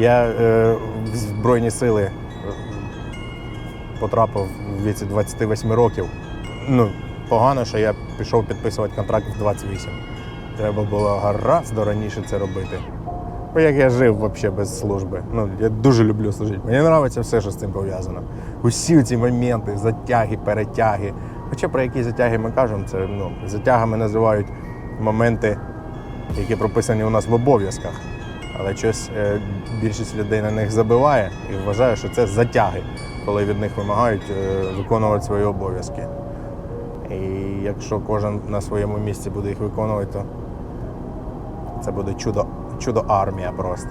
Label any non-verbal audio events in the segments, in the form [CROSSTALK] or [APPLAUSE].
Я е, в Збройні сили е, потрапив у віці 28 років. Ну, погано, що я пішов підписувати контракт в 28. Треба було гораздо раніше це робити. Бо як я жив взагалі без служби. Ну, я дуже люблю служити. Мені подобається все, що з цим пов'язано. Усі ці моменти, затяги, перетяги. Хоча про які затяги ми кажемо, це ну, затягами називають моменти, які прописані у нас в обов'язках. Але щось е, більшість людей на них забиває і вважає, що це затяги, коли від них вимагають е, виконувати свої обов'язки. І якщо кожен на своєму місці буде їх виконувати, то це буде чудо, чудо армія просто.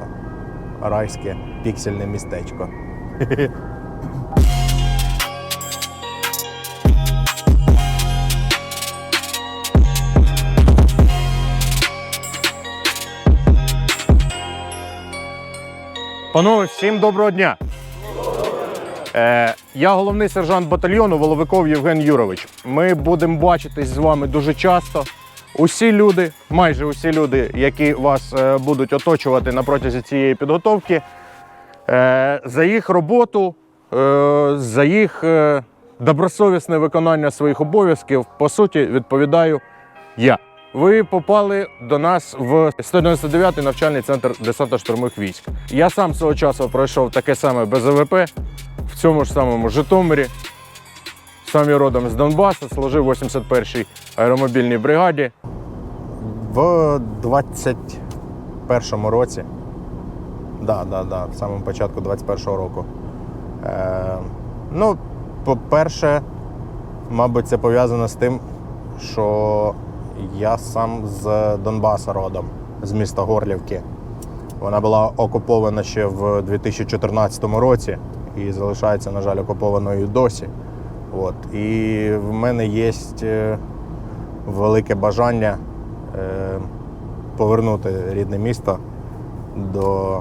Райське піксельне містечко. [LAUGHS] Панове, всім доброго дня! Е, я головний сержант батальйону Воловиков Євген Юрович. Ми будемо бачитись з вами дуже часто. Усі люди, майже усі люди, які вас е, будуть оточувати на протязі цієї підготовки, е, за їх роботу, е, за їх е, добросовісне виконання своїх обов'язків, по суті, відповідаю я. Ви попали до нас в 199-й навчальний центр десантно-штурмових військ. Я сам свого часу пройшов таке саме БЗВП в цьому ж самому Житомирі. Сам я родом з Донбасу, служив в 81-й аеромобільній бригаді. В 21-му році, да, да, да, в самому початку 21-го року. Е, ну, по-перше, мабуть, це пов'язано з тим, що я сам з Донбаса родом, з міста Горлівки. Вона була окупована ще в 2014 році і залишається, на жаль, окупованою досі. От. І в мене є е, велике бажання е, повернути рідне місто до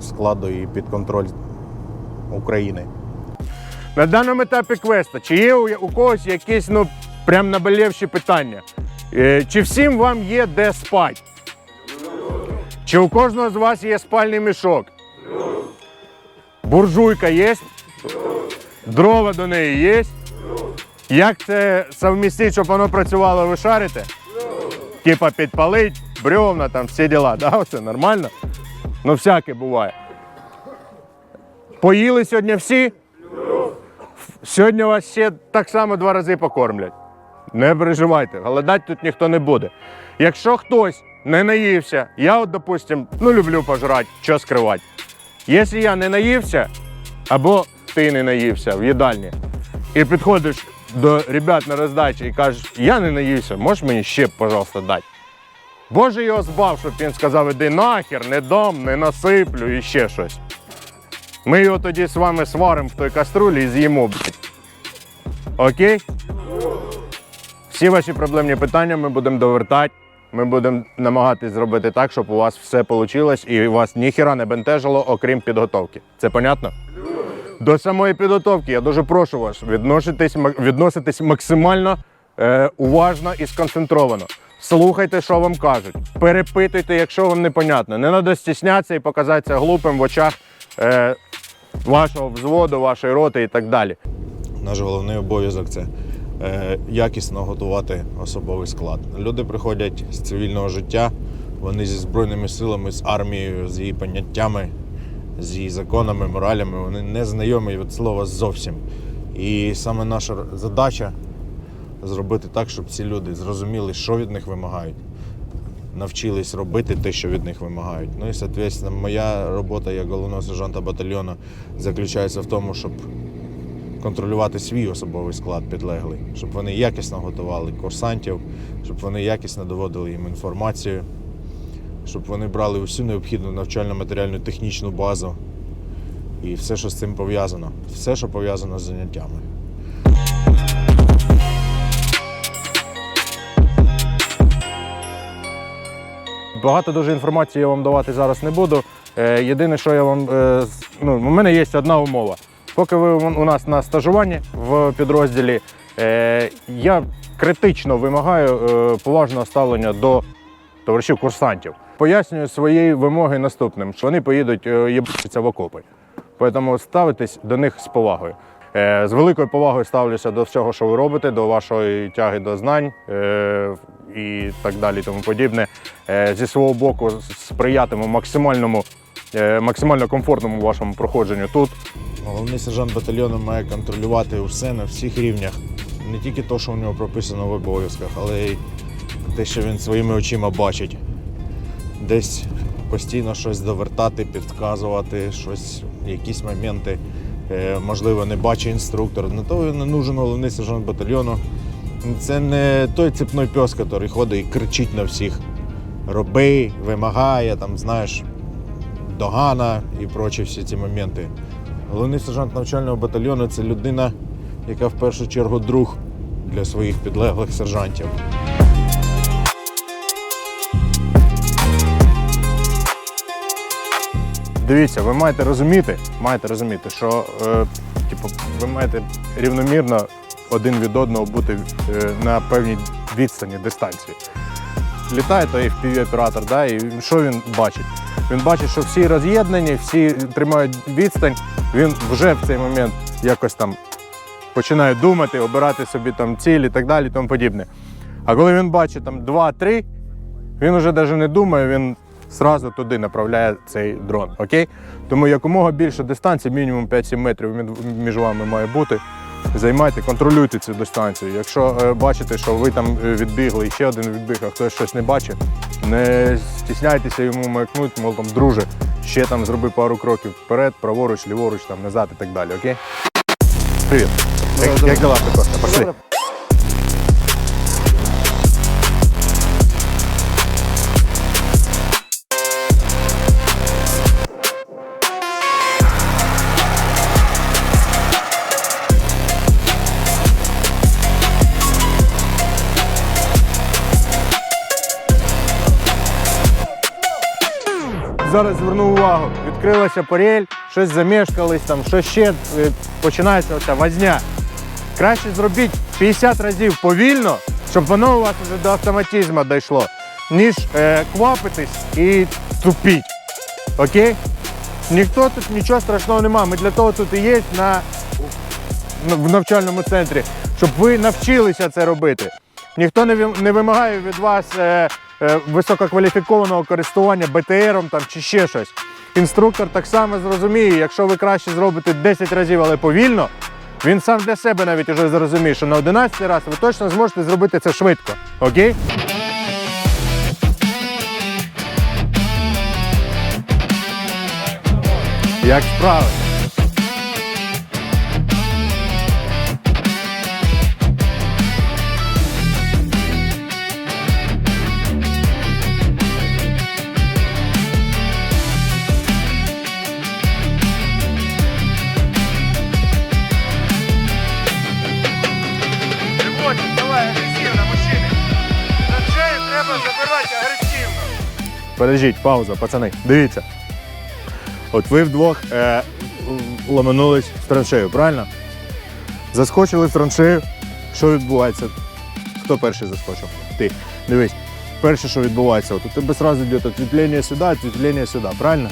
складу і під контроль України. На даному етапі квеста, чи є у, когось якісь ну, прям наболівші питання? Е, чи всім вам є де спати? Чи у кожного з вас є спальний мішок? Буржуйка є? Дрова до неї є? Як це совмістити, щоб воно працювало, ви шарите? Типа підпалить, бревна, там всі діла, да? Все нормально? Ну, всяке буває. Поїли сьогодні всі? Сьогодні вас ще так само два рази покормлять. Не переживайте, голодати тут ніхто не буде. Якщо хтось не наївся, я, от, допустим, ну люблю пожрати, що скривати. Якщо я не наївся, або ти не наївся в їдальні, і підходиш до ребят на роздачі і кажеш, я не наївся, можеш мені ще, пожалуйста, дати? Боже його збав, щоб він сказав, іди нахер, не дам, не насиплю і ще щось. Ми його тоді з вами сваримо в той каструлі і з'їмо. Окей? Всі ваші проблемні питання ми будемо довертати. Ми будемо намагатись зробити так, щоб у вас все вийшло і вас ніхіра не бентежило, окрім підготовки. Це понятно? До самої підготовки я дуже прошу вас відноситись, відноситись максимально е, уважно і сконцентровано. Слухайте, що вам кажуть. Перепитуйте, якщо вам непонятно. Не треба стіснятися і показатися глупим в очах е, вашого взводу, вашої роти і так далі. Наш головний обов'язок це якісно готувати особовий склад. Люди приходять з цивільного життя, вони зі збройними силами, з армією, з її поняттями, з її законами, моралями. Вони не знайомі від слова зовсім. І саме наша задача зробити так, щоб ці люди зрозуміли, що від них вимагають, навчились робити те, що від них вимагають. Ну і, соответственно, моя робота як головного сержанта батальйону заключається в тому, щоб контролювати свій особовий склад підлеглий, щоб вони якісно готували курсантів, щоб вони якісно доводили їм інформацію, щоб вони брали усю необхідну навчально-матеріальну технічну базу і все, що з цим пов'язано, все, що пов'язано з заняттями. Багато дуже інформації я вам давати зараз не буду. Е, Єдине, що я вам. е, Ну, у мене є одна умова. Поки ви у нас на стажуванні в підрозділі, е, я критично вимагаю е, поважного ставлення до товаришів курсантів. Пояснюю свої вимоги наступним, що вони поїдуть е, їбатися в окопи. Тому ставитесь до них з повагою. З великою повагою ставлюся до всього, що ви робите, до вашої тяги до знань і так далі, тому подібне. Зі свого боку сприятиму максимальному, максимально комфортному вашому проходженню тут. Головний сержант батальйону має контролювати усе на всіх рівнях. Не тільки те, що у нього прописано в обов'язках, але й те, що він своїми очима бачить. Десь постійно щось довертати, підказувати, щось, якісь моменти, е, можливо, не бачить інструктор. На то не нужен головний сержант батальйону. Це не той цепний пес, який ходить і кричить на всіх. Роби, вимагає, там, знаєш, догана і прочі всі ці моменти. Головний сержант навчального батальйону це людина, яка в першу чергу друг для своїх підлеглих сержантів. Дивіться, ви маєте розуміти, маєте розуміти, що е, типу, ви маєте рівномірно один від одного бути е, на певній відстані дистанції. Літає той FPV-оператор, да, і що він бачить? Він бачить, що всі роз'єднані, всі тримають відстань. Він вже в цей момент якось там починає думати, обирати собі там цілі і так далі, тому подібне. А коли він бачить там 2-3, він вже навіть не думає, він зразу туди направляє цей дрон. Окей? Тому якомога більше дистанції, мінімум 5-7 метрів між вами має бути. Займайте, контролюйте цю дистанцію. Якщо е, бачите, що ви там е, відбігли і ще один відбіг, а хтось щось не бачить, не стісняйтеся йому маякнути, мол там, друже, ще там зроби пару кроків вперед, праворуч, ліворуч, там, назад і так далі. Окей? Привіт. Як, дела, Костя? Пошли. Зараз зверну увагу, відкрилася парель, щось замешкались, там, що ще е, починається оця возня. Краще зробіть 50 разів повільно, щоб воно у вас вже до автоматизму дійшло, ніж е, квапитись і тупіть. Окей? Ніхто тут нічого страшного немає. Ми для того тут і є на, в навчальному центрі, щоб ви навчилися це робити. Ніхто не, вимагає від вас е, висококваліфікованого користування БТРом там, чи ще щось. Інструктор так само зрозуміє, якщо ви краще зробите 10 разів, але повільно, він сам для себе навіть уже зрозуміє, що на 11 раз ви точно зможете зробити це швидко. Окей? Як справи? Подождіть, пауза, пацани. Дивіться. От ви вдвох е, ламанулись в траншею, правильно? Заскочили в траншею. Що відбувається? Хто перший заскочив? Ти. Дивись. Перше, що відбувається, от у тебе одразу йде ответвлення сюди, ответвлення сюди, правильно?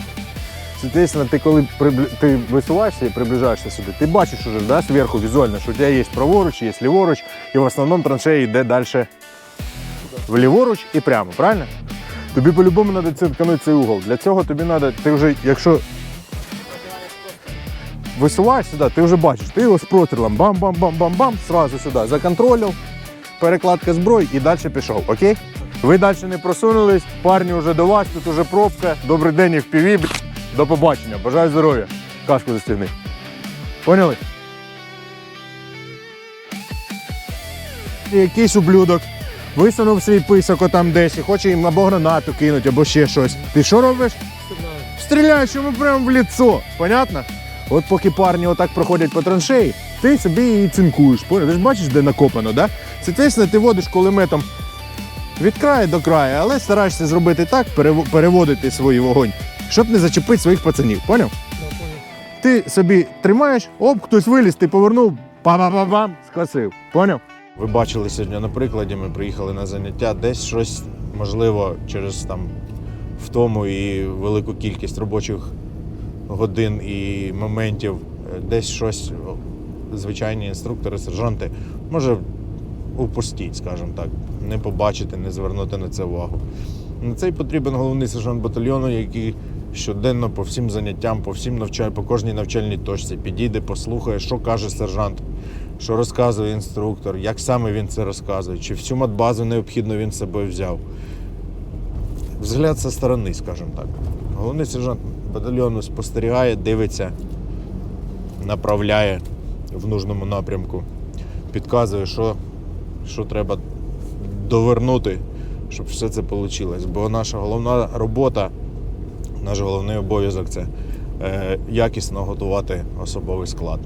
Соответственно, ти коли прибли... ти висуваєшся і приближаєшся сюди, ти бачиш уже да, зверху візуально, що у тебе є праворуч, є ліворуч, і в основному траншея йде далі вліворуч і прямо, правильно? Тобі по-любому треба цирканути цей угол. Для цього тобі треба, ти вже, якщо висуваєш сюди, ти вже бачиш, ти його з прострілом бам-бам-бам-бам-бам, сразу сюди законтролив, перекладка зброї і далі пішов, окей? Ви далі не просунулись, парні вже до вас, тут уже пробка. Добрий день, FPV, б***ь. До побачення, бажаю здоров'я. Каску застігни. Поняли? Якийсь ублюдок висунув свій писок отам десь і хоче їм або гранату кинути, або ще щось. Ти що робиш? Стріляєш йому прямо в лицо. Понятно? От поки парні отак проходять по траншеї, ти собі її цинкуєш. Понял? Ти ж бачиш, де накопано, да? Соответственно, ти водиш кулеметом від краю до краю, але стараєшся зробити так, переводити свій вогонь, щоб не зачепити своїх пацанів. Поняв? Ти собі тримаєш, оп, хтось виліз, ти повернув, па-па-па-пам, скосив. Поняв? Ви бачили сьогодні на прикладі, ми приїхали на заняття, десь щось, можливо, через там в тому і велику кількість робочих годин і моментів. Е, Десь щось звичайні інструктори, сержанти може упустіть, скажімо так, не побачити, не звернути на це увагу. На це й потрібен головний сержант батальйону, який щоденно по всім заняттям, по всім навчань, по кожній навчальній точці підійде, послухає, що каже сержант, що розказує інструктор, як саме він це розказує, чи всю матбазу необхідно він з собою взяв. Взгляд зі сторони, скажімо так. Головний сержант батальйону спостерігає, дивиться, направляє в нужному напрямку, підказує, що, що треба довернути, щоб все це вийшло. Бо наша головна робота, наш головний обов'язок це е, якісно готувати особовий склад.